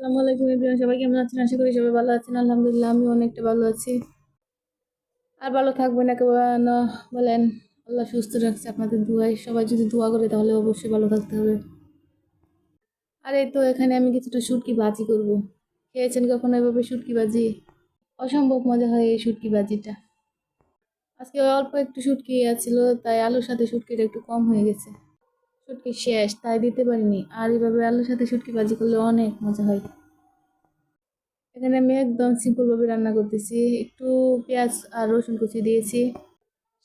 আসসালামু আলাইকুম এভরিওয়ান, সবাই কেমন আছেন? আশা করি সবাই ভালো আছেন। আলহামদুলিল্লাহ আমি অনেকটা ভালো আছি। আর ভালো একেবারে না বলেন, আল্লাহ সুস্থ রাখছে আপনাদের দুয়ায়। সবাই যদি দোয়া করে, তাহলে অবশ্যই ভালো থাকতে হবে। আর এই তো, এখানে আমি কিছুটা শুটকি ভাজি করব। খেয়েছেন কখনো এভাবে শুটকি বাজি অসম্ভব মজা হয় এই শুটকি ভাজিটা। আজকে অল্প একটু শুটকি আছিল তাই আলুর সাথে শুটকিটা একটু কম হয়ে গেছে। শুটকি শেষ, তাই দিতে পারিনি। আর এইভাবে আলুর সাথে শুটকি ভাজি করলে অনেক মজা হয়। এখানে আমি একদম সিম্পলভাবে রান্না করতেছি। একটু পেঁয়াজ আর রসুন কুচি দিয়েছি।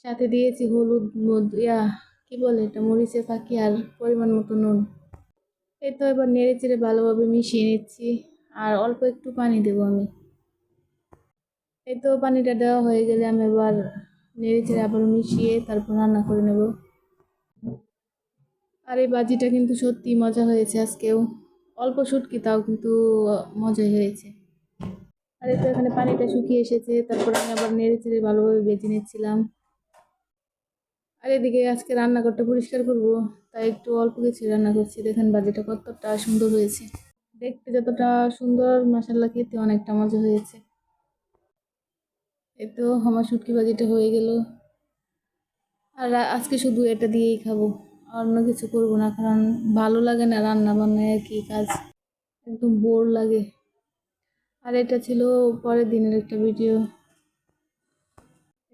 সাথে দিয়েছি হলুদ ইয়া, কী বলে এটা, মরিচের ফাঁকি আর পরিমাণ মতো নুন। এই তো এবার নেড়ে চেড়ে ভালোভাবে মিশিয়ে নিচ্ছি। আর অল্প একটু পানি দেবো আমি। এই তো পানিটা দেওয়া হয়ে গেলে আমি এবার নেড়ে চেড়ে আবার মিশিয়ে তারপর রান্না করে নেব। আর এই বাজিটা কিন্তু সত্যি মজা হয়েছে আজকেও। অল্প শুটকি তাও কিন্তু মজাই হয়েছে। আর তো এখানে পানিটা শুকিয়ে এসেছে, তারপর আমি আবার নেড়ে চেড়ে ভালোভাবে বেজে নিচ্ছিলাম। আর এদিকে আজকে রান্নাঘরটা পরিষ্কার করব, তাই একটু অল্প কিছু রান্না করছি। দেখেন বাজিটা কতটা সুন্দর হয়েছে। দেখতে যতটা সুন্দর মশাল্লা খেতে অনেকটা মজা হয়েছে। এই তো আমার শুটকি বাজিটা হয়ে গেল। আর আজকে শুধু এটা দিয়েই খাব। অন্য কিছু করব না, কারণ ভালো লাগে না রান্না বান্নায় একই কাজ, একদম বোর লাগে। আর এটা ছিল পরের দিনের একটা ভিডিও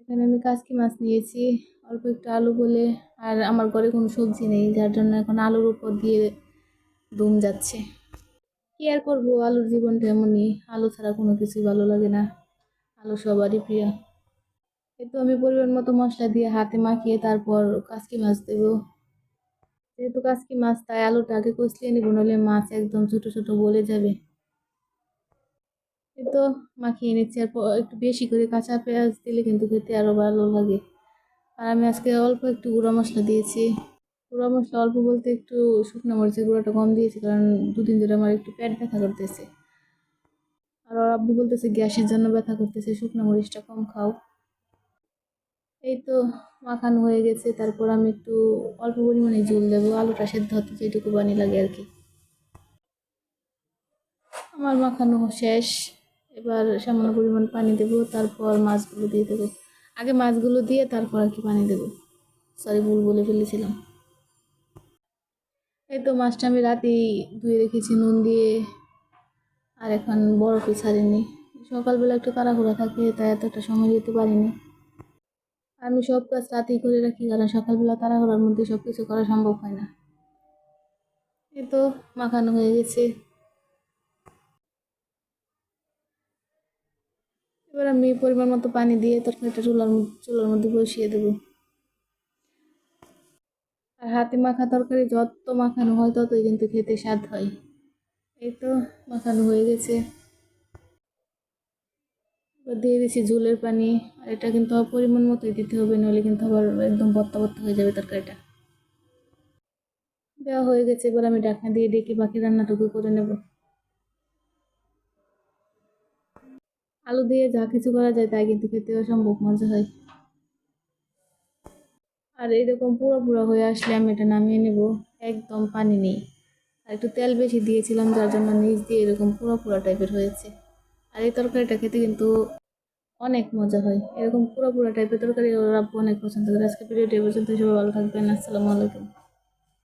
এখানে আমি কাসকি মাছ নিয়েছি, অল্প একটু আলু বলে, আর আমার ঘরে কোনো সবজি নেই, যার জন্য এখন আলুর উপর দিয়ে দম যাচ্ছে। কি আর করব, আলুর জীবনটা এমনই, আলু ছাড়া কোনো কিছুই ভালো লাগে না, আলু সবারই প্রিয়। এই তো আমি পরিমাণ মতো মশলা দিয়ে হাতে মাখিয়ে তারপর কাসকি মাছ দেবো। যেহেতু কাসকি মাছ, তাই আলুটা আগে কষলিয়ে নেব, নইলে মাছ একদম ছোট ছোট গলে যাবে। তো মাখিয়ে নিচ্ছি, আর একটু বেশি করে কাঁচা পেঁয়াজ দিলে কিন্তু খেতে আরও ভালো লাগে। আর আমি আজকে অল্প একটু গুঁড়া মশলা দিয়েছি। গুঁড়া মশলা অল্প বলতে একটু শুকনো মরিচের গুঁড়াটা কম দিয়েছি, কারণ দুদিন ধরে আমার একটু পেট ব্যথা করতেছে। আর আব্বু বলতেছে গ্যাসের জন্য ব্যথা করতেছে, শুকনো মরিচটা কম খাও। এই তো মাখানো হয়ে গেছে, তারপর আমি একটু অল্প পরিমাণে জল দেবো, আলুটা সেদ্ধ হতে যেটুকু বানি লাগে আর কি। আমার মাখানো শেষ, এবার সামান্য পরিমাণ পানি দেবো, তারপর মাছগুলো দিয়ে দেবো। আগে মাছগুলো দিয়ে তারপর আর কি পানি দেবো। সরি ভুল বলে ফেলেছিলাম। এই তো মাছটা আমি রাতেই ধুয়ে রেখেছি, নুন দিয়ে, আর এখন বরফে ছাড়িনি। সকালবেলা একটু তাড়াহুড়া থাকে, তাই এতটা সময় যেতে পারিনি। আমি সব কাজ রাতেই করে রাখি, কারণ সকালবেলা তাড়াহুড়ার মধ্যে সব কিছু করা সম্ভব হয় না। এ তো মাখানো হয়ে গেছে। এবার আমি পরিমাণ মতো পানি দিয়ে তরকারিটা চুলার চুলার মধ্যে বসিয়ে দেবো। আর হাতে মাখা তরকারি যত মাখানো হয় ততই কিন্তু খেতে স্বাদ হয়। এই তো মাখানো হয়ে গেছে। দিয়ে দিচ্ছি ঝোলের পানি। এটা কিন্তু পরিমাণ মতোই দিতে হবে নইলে কিন্তু আবার একদম বত্তা বত্তা হয়ে যাবে তরকারিটা। দেওয়া হয়ে গেছে, এবার আমি ডাকনা দিয়ে ডেকে বাকি রান্নাটুকু করে নেব। আলু দিয়ে যা কিছু করা যায় তাই কিন্তু খেতে অসম্ভব মজা হয়। আর এরকম পুরো পুরো হয়ে আসলে আমি এটা নামিয়ে নেব, একদম পানি নেই। আর একটু তেল বেশি দিয়েছিলাম, যার জন্য নিচ দিয়ে এরকম পুরো পুরো টাইপের হয়েছে। আর এই তরকারিটা খেতে কিন্তু অনেক মজা হয়। এরকম পুরো পুরো টাইপের তরকারি ওরা অনেক পছন্দ করে। আজকে ভিডিওটি পর্যন্ত সবাই ভালো থাকবেন। আসসালামু আলাইকুম।